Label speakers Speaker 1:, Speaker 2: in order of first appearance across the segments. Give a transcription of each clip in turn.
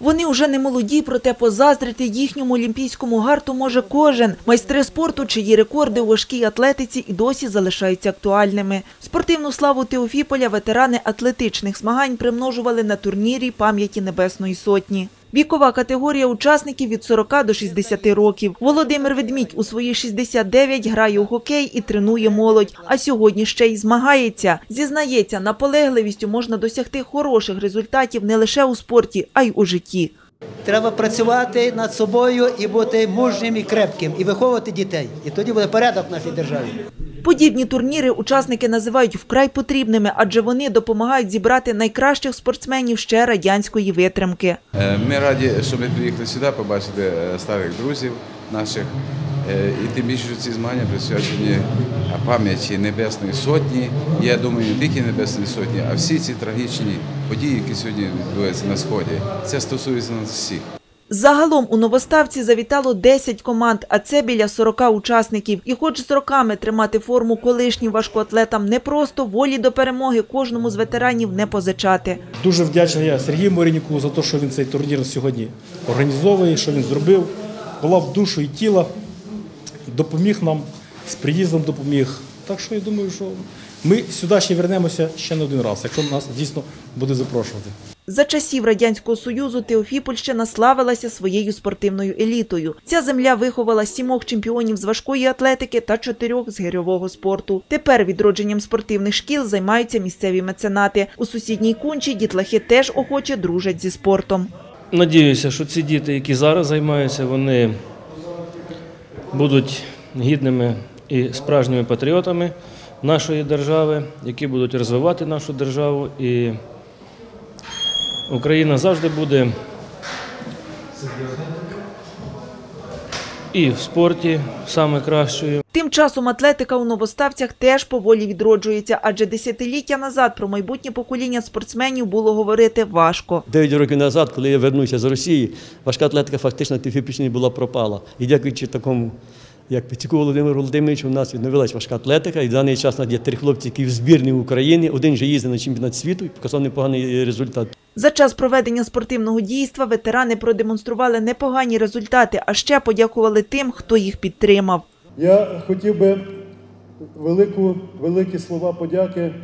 Speaker 1: Вони вже не молоді, проте позаздрити їхньому олімпійському гарту може кожен. Майстри спорту, чиї рекорди у важкій атлетиці і досі залишаються актуальними. Спортивну славу Теофіполя ветерани атлетичних змагань примножували на турнірі пам'яті Небесної Сотні. Вікова категорія учасників від 40 до 60 років. Володимир Ведмідь у свої 69 грає у хокей і тренує молодь, а сьогодні ще й змагається. Зізнається, наполегливістю можна досягти хороших результатів не лише у спорті, а й у житті.
Speaker 2: Треба працювати над собою і бути мужнім і крепким, і виховувати дітей. І тоді буде порядок в нашій державі.
Speaker 1: Подібні турніри учасники називають вкрай потрібними, адже вони допомагають зібрати найкращих спортсменів ще радянської витримки.
Speaker 3: Е, Ми раді, що ми приїхали сюди побачити е, старих друзів наших. Е, І тим більше що ці змагання присвячені пам'яті Небесної Сотні. Я думаю, не тільки Небесної Сотні, а всі ці трагічні події, які сьогодні відбуваються на Сході. Це стосується нас всіх.
Speaker 1: Загалом у Новоставці завітало 10 команд, а це біля 40 учасників. І хоч з роками тримати форму колишнім важкоатлетам непросто, волі до перемоги кожному з ветеранів не позичати.
Speaker 4: Дуже вдячний я Сергію Морініку за те, що він цей турнір сьогодні організовує, що він зробив. Поклав душу і тіло, допоміг нам, з приїздом допоміг. Так що я думаю, що ми сюди ще вернемося ще не один раз, якщо нас дійсно буде запрошувати.
Speaker 1: За часів Радянського Союзу Теофіпольщина славилася своєю спортивною елітою. Ця земля виховала сімох чемпіонів з важкої атлетики та чотирьох з гирьового спорту. Тепер відродженням спортивних шкіл займаються місцеві меценати. У сусідній кунчі дітлахи теж охоче дружать зі спортом.
Speaker 5: Надіюся, що ці діти, які зараз займаються, вони будуть гідними і справжніми патріотами нашої держави, які будуть розвивати нашу державу. І Україна завжди буде і в спорті саме кращою.
Speaker 1: Тим часом атлетика у новоставцях теж поволі відроджується, адже десятиліття назад про майбутнє покоління спортсменів було говорити важко.
Speaker 6: Дев'ять років назад, коли я вернувся з Росії, важка атлетика фактично Тифіпічні була пропала. І дякуючи такому, як Петіку Володимиру Володимировичу, у нас відновилась важка атлетика. І в даний час у нас є три хлопці, які в збірні України. Один вже їздив на чемпіонат світу і показав непоганий результат.
Speaker 1: За час проведення спортивного дійства ветерани продемонстрували непогані результати, а ще подякували тим, хто їх підтримав.
Speaker 7: Я хотів би велику, великі слова подяки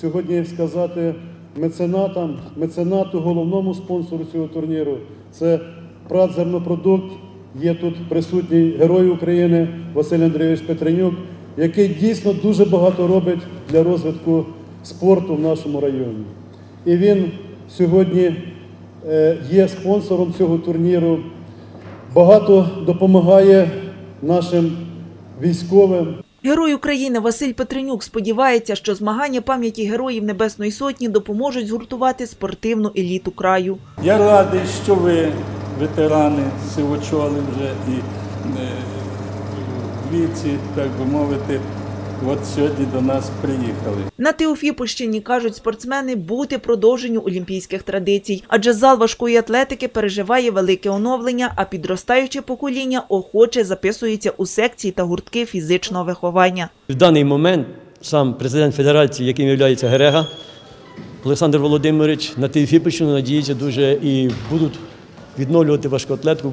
Speaker 7: сьогодні сказати меценатам, меценату, головному спонсору цього турніру. Це Прат Зернопродукт. Є тут присутній Герой України Василь Андрійович Петренюк, який дійсно дуже багато робить для розвитку спорту в нашому районі. І він сьогодні е, є спонсором цього турніру багато допомагає нашим військовим.
Speaker 1: Герой України Василь Петренюк сподівається, що змагання пам'яті героїв Небесної Сотні допоможуть згуртувати спортивну еліту краю.
Speaker 8: Я радий, що ви, ветерани, сивочоли вже і е, в віці, так би мовити, от сьогодні до нас приїхали.
Speaker 1: На Теофіпольщині, кажуть спортсмени, бути продовженню олімпійських традицій, адже зал важкої атлетики переживає велике оновлення, а підростаюче покоління охоче записується у секції та гуртки фізичного виховання.
Speaker 6: В даний момент сам президент Федерації, яким є Герега, Олександр Володимирович, на Тифіпічну надіється дуже і будуть відновлювати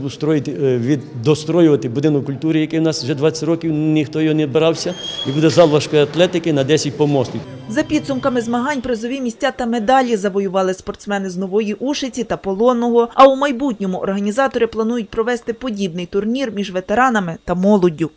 Speaker 6: строїти, е, від, достроювати будинок культури, який у нас вже 20 років ніхто його не брався, і буде зал важкої атлетики на 10 помостів.
Speaker 1: За підсумками змагань призові місця та медалі завоювали спортсмени з Нової Ушиці та Полонного. А у майбутньому організатори планують провести подібний турнір між ветеранами та молоддю.